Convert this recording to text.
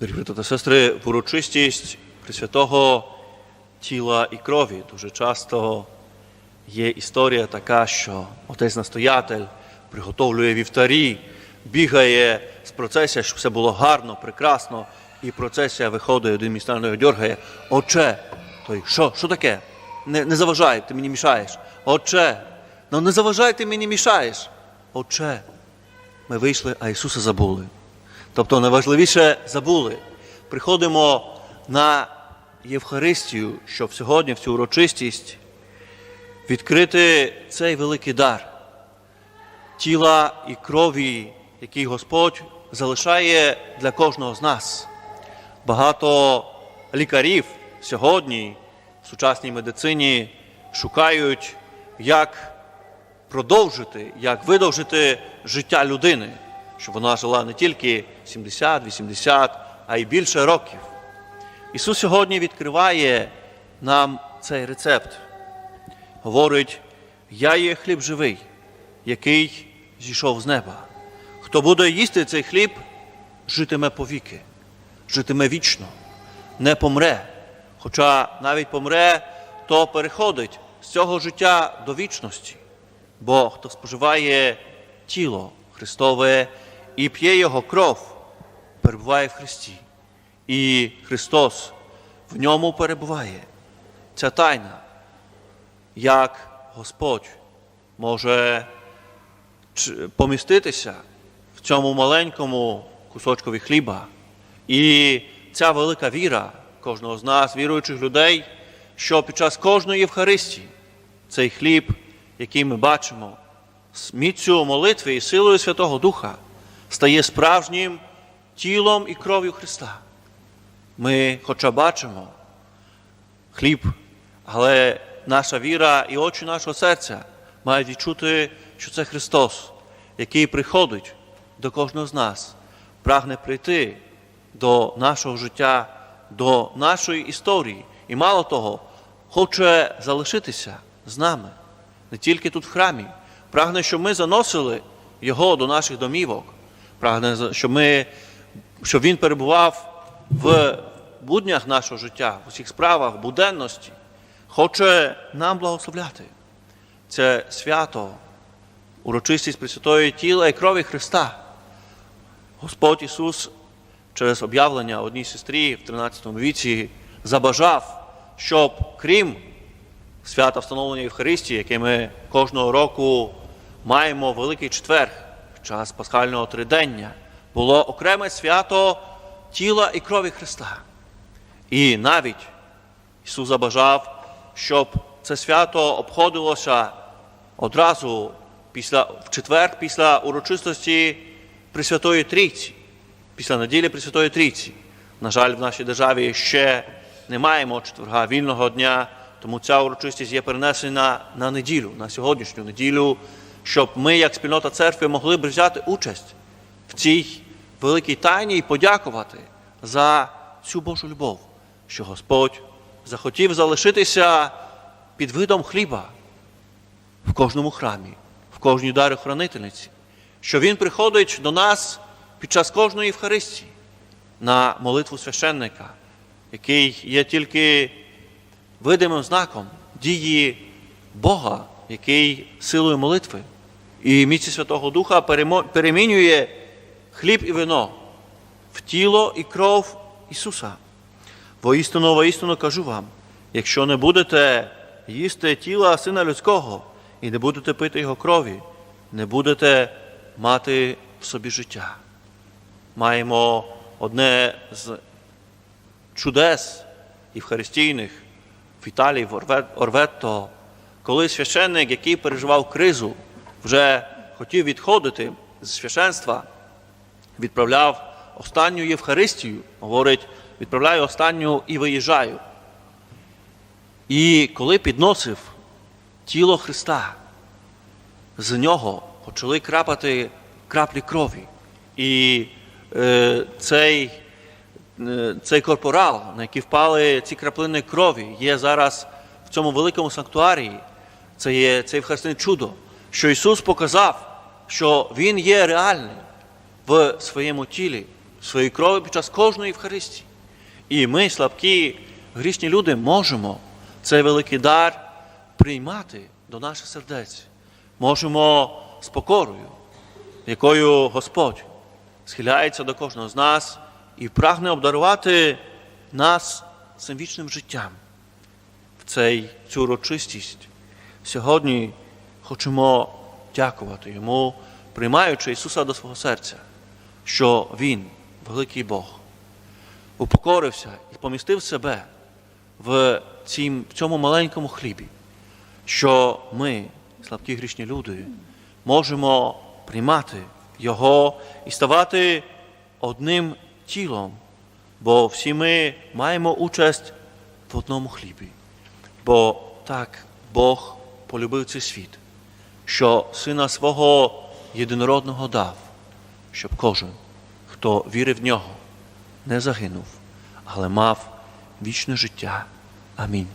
Дорогі брати та сестри, урочистість Пресвятого тіла і крові дуже часто є історія така, що отець настоятель приготовлює вівтарі, бігає з процесія, щоб все було гарно, прекрасно, і процесія виходить, один місцевий його дергає. Отче, той, що, що таке? Не, не заважай, ти мені мішаєш. Отче, ну не заважай, ти мені мішаєш. Отче, ми вийшли, а Ісуса забули. Тобто найважливіше забули. Приходимо на Євхаристію, щоб сьогодні в цю урочистість відкрити цей великий дар тіла і крові, який Господь залишає для кожного з нас. Багато лікарів сьогодні в сучасній медицині шукають, як продовжити, як видовжити життя людини, щоб вона жила не тільки 70, 80, а й більше років. Ісус сьогодні відкриває нам цей рецепт. Говорить: Я є хліб живий, який зійшов з неба. Хто буде їсти цей хліб, житиме повіки, житиме вічно, не помре. Хоча навіть помре, то переходить з цього життя до вічності. Бо хто споживає тіло Христове і п'є Його кров, перебуває в Христі. І Христос в ньому перебуває. Ця тайна, як Господь може поміститися в цьому маленькому кусочкові хліба. І ця велика віра кожного з нас, віруючих людей, що під час кожної Євхаристії цей хліб, який ми бачимо, з міцю молитви і силою Святого Духа, стає справжнім тілом і кров'ю Христа. Ми, хоча бачимо хліб, але наша віра і очі нашого серця мають відчути, що це Христос, який приходить до кожного з нас, прагне прийти до нашого життя, до нашої історії. І мало того, хоче залишитися з нами, не тільки тут в храмі. Прагне, щоб ми заносили Його до наших домівок. Прагне, щоб, ми, щоб Він перебував в буднях нашого життя, в усіх справах, в буденності. Хоче нам благословляти. Це свято, урочистість Пресвятої тіла і крові Христа. Господь Ісус через об'явлення одній сестрі в 13 віці забажав, щоб крім свята встановлення Євхаристії, яке ми кожного року маємо Великий Четверг, час Пасхального тридення, було окреме свято тіла і крові Христа. І навіть Ісус забажав, щоб це свято обходилося одразу після, в четвер після урочистості Пресвятої Трійці, після неділі Пресвятої Трійці. На жаль, в нашій державі ще не маємо четверга вільного дня, тому ця урочистість є перенесена на неділю, на сьогоднішню неділю, щоб ми, як спільнота церкви, могли б взяти участь в цій великій тайні і подякувати за цю Божу любов, що Господь захотів залишитися під видом хліба в кожному храмі, в кожній дарохранительниці, що Він приходить до нас під час кожної Євхаристії на молитву священника, який є тільки видимим знаком дії Бога, який силою молитви і міці Святого Духа перемінює хліб і вино в тіло і кров Ісуса. Воістину, воістину кажу вам, якщо не будете їсти тіла Сина Людського і не будете пити Його крові, не будете мати в собі життя. Маємо одне з чудес євхаристійних в Італії, в Орве- Орветто, коли священник, який переживав кризу, вже хотів відходити з священства, відправляв останню Євхаристію, говорить, відправляю останню і виїжджаю. І коли підносив тіло Христа, з нього почали крапати краплі крові. І е, цей, е, цей корпорал, на який впали ці краплини крові, є зараз в цьому великому санктуарії. Це є це Євхаристичне чудо, що Ісус показав, що Він є реальний в своєму тілі в своєї крові під час кожної Євхаристії. І ми, слабкі, грішні люди, можемо цей великий дар приймати до наших сердець. Можемо з покорою, якою Господь схиляється до кожного з нас і прагне обдарувати нас цим вічним життям. В цей цю урочистість сьогодні хочемо дякувати Йому, приймаючи Ісуса до свого серця, що Він, великий Бог, упокорився і помістив себе в, цьому маленькому хлібі, що ми, слабкі грішні люди, можемо приймати Його і ставати одним тілом, бо всі ми маємо участь в одному хлібі. Бо так Бог полюбив цей світ, що Сина свого єдинородного дав, щоб кожен, хто вірив в нього, не загинув, але мав вічне життя. Амінь.